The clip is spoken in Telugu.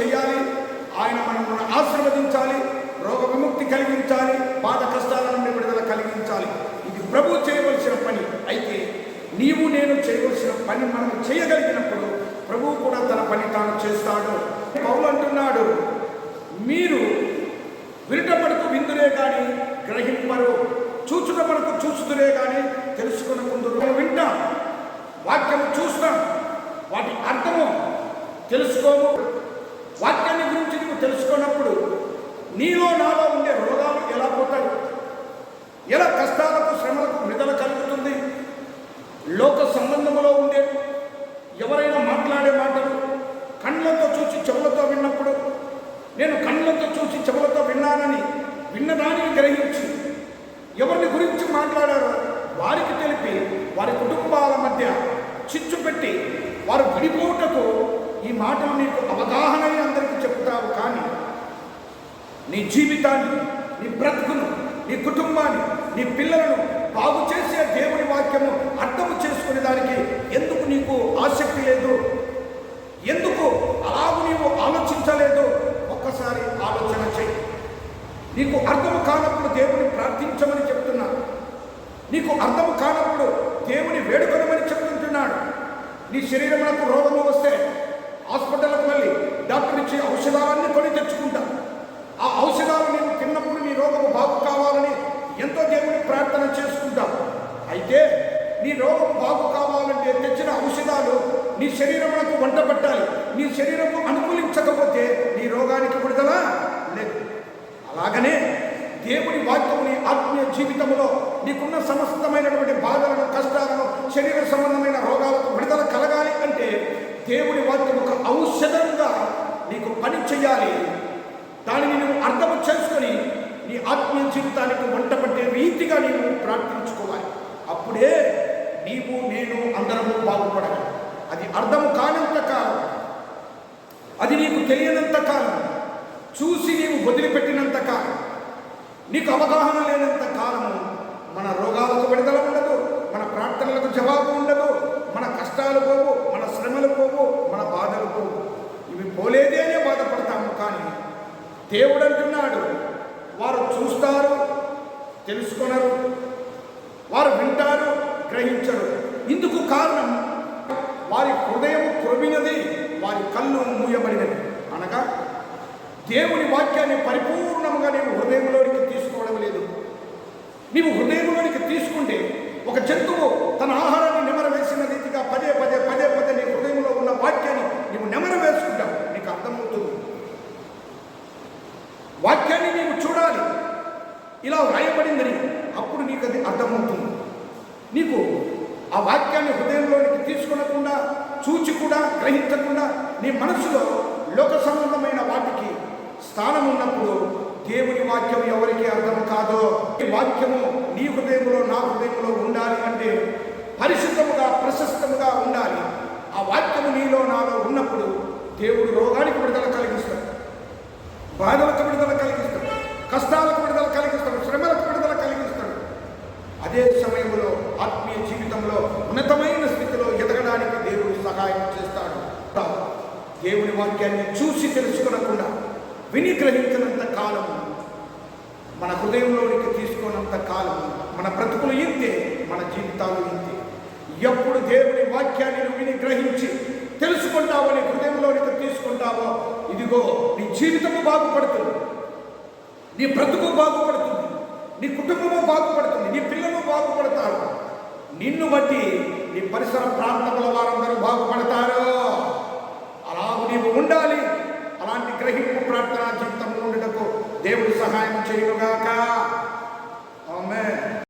చేయాలి. ఆయన మనల్ని ఆశీర్వదించాలి రోగ విముక్తి కలిగించాలి బాధ కష్టాల నుండి విడుదల కలిగించాలి. ఇది ప్రభు చేయవలసిన పని. అయితే నీవు నేను చేయవలసిన పని మనం చేయగలిగినప్పుడు ప్రభువు కూడా తన పని తాను చేస్తాడు. పౌలు అంటున్నాడు మీరు విరటపడుతూ విందులే కానీ గ్రహింపరు. చూచుట మనకు చూస్తురే కానీ తెలుసుకునకుందరు. మనం వింటాం వాక్యం చూస్తాం వాటి అర్థము తెలుసుకోము. వాక్యాన్ని గురించి నువ్వు తెలుసుకున్నప్పుడు నీలో నాలో ఉండే రోగాలు ఎలా పోతాయి? ఎలా కష్టాలకు శ్రమలకు విడుదల కలుగుతుంది? లోక సంబంధములో ఉండే ఎవరైనా మాట్లాడే మాటలు కళ్ళతో చూసి చెవులతో విన్నప్పుడు నేను కళ్ళతో చూసి చెవులతో విన్నానని విన్నదానికి గ్రహించి ఎవరిని గురించి మాట్లాడారో వారికి తెలిపి వారి కుటుంబాల మధ్య చిచ్చు పెట్టి వారు విడిపోటకు ఈ మాటలు నీకు అవగాహన అందరికీ చెప్తావు కానీ నీ జీవితాన్ని నీ బ్రతుకును నీ కుటుంబాన్ని నీ పిల్లలను బాగు చేసే దేవుని వాక్యము అర్థము చేసుకునే దానికి ఎందుకు నీకు ఆసక్తి లేదు? ఎందుకు అలాగూ నీవు ఆలోచించలేదు? ఒక్కసారి ఆలోచన చేయి నీకు అర్థము కానప్పుడు దేవుని ప్రార్థించమని చెప్తున్నా నీకు అర్థము కానప్పుడు దేవుని వేడుకొనమని చెప్తుంటున్నాడు. నీ శరీరంలో రోగము వస్తే ఔషధాలన్నీ కొని తెచ్చుకుంటా. ఆ ఔషధాలు నేను తిన్నప్పుడు నీ రోగము బాగు కావాలని ఎంతో దేవుని ప్రార్థన చేసుకుంటాం. అయితే నీ రోగం బాగు కావాలంటే తెచ్చిన ఔషధాలు నీ శరీరములకు వంట పట్టాలి. నీ శరీరము అనుకూలించకపోతే నీ రోగానికి విడుదల లేదు. అలాగనే దేవుని వాక్యము నీ ఆత్మీయ జీవితంలో నీకున్న సమస్తమైనటువంటి బాధలను కష్టాలను శరీర సంబంధమైన రోగాలకు విడుదల కలగాలి అంటే దేవుని వాక్యం ఒక ఔషధంగా నీకు పని చేయాలి దానిని నువ్వు అర్థం చేసుకొని నీ ఆత్మీయ జీవితానికి వంట పట్టే రీతిగా నీవు ప్రార్థించుకోవాలి. అప్పుడే నీవు నేను అందరము బాగుపడాలి అది అర్థం కానంత కాలం అది నీకు తెలియనంత కాలం చూసి నీవు వదిలిపెట్టినంత కాలం నీకు అవగాహన లేనంత కాలము మన రోగాలకు విడుదల ఉండదు మన ప్రార్థనలకు జవాబు ఉండదు మన కష్టాలు పోవు మన శ్రమలు పోవు మన బాధలు పోవు ఇవి పోలేదే అనే బాధపడతాము కానీ దేవుడు అంటున్నాడు వారు చూస్తారు తెలుసుకొనరు వారు వింటారు గ్రహించరు. ఇందుకు కారణం వారి హృదయం క్రొమినది వారి కళ్ళు మూయబడినది అనగా దేవుని వాక్యాన్ని పరిపూర్ణంగా నీవు హృదయంలోనికి తీసుకోవడం లేదు. నీవు హృదయంలోనికి తీసుకుంటే ఒక జంతువు తన ఆహారం నెమర వేసిన రీతిగా పదే పదే పదే పదే నీ హృదయంలో ఉన్న వాక్యాన్ని నీవు నెమర వేసుకుంటావు నీకు అర్థమవుతుంది వాక్యాన్ని నీవు చూడాలి ఇలా వ్రాయబడిందని అప్పుడు నీకు అది అర్థమవుతుంది. నీకు ఆ వాక్యాన్ని హృదయంలోనికి తీసుకునకుండా చూచి కూడా గ్రహించకుండా నీ మనసులో లోక సంబంధమైన వాటికి స్థానం ఉన్నప్పుడు దేవుని వాక్యం ఎవరికి అర్థం కాదో ఈ వాక్యము నీ హృదయంలో నా హృదయంలో ఉండాలి అంటే పరిశుద్ధముగా ప్రశస్తముగా ఉండాలి. ఆ వాక్యము నీలో నాలో ఉన్నప్పుడు దేవుడు రోగానికి విడుదల కలిగిస్తాడు బాధలకు విడుదల కలిగిస్తాడు కష్టాలకు విడుదల కలిగిస్తాడు శ్రమలకు విడుదల కలిగిస్తాడు అదే సమయంలో ఆత్మీయ జీవితంలో ఉన్నతమైన స్థితిలో ఎదగడానికి దేవుడు సహాయం చేస్తాడు దేవుని వాక్యాన్ని చూసి తెలుసుకునకుండా విని గ్రహించినంత కాలం మన హృదయంలోనికి తీసుకున్నంత కాలం మన బ్రతుకులు ఇంతే మన జీవితాలు ఇంతే ఎప్పుడు దేవుని వాక్యాన్ని విని గ్రహించి తెలుసుకుంటావో నీ హృదయంలోనికి తీసుకుంటావో ఇదిగో నీ జీవితము బాగుపడుతుంది. నీ బ్రతుకు బాగుపడుతుంది. నీ కుటుంబము బాగుపడుతుంది. నీ పిల్లలు బాగుపడతారు. నిన్ను బట్టి నీ పరిసర ప్రాంతముల వారందరూ బాగుపడతారు. ఉండాలి. అలాంటి గ్రహింపు ప్రార్థనా జీవితంలో ఉండటకు దేవుడు సహాయం చేయుగాక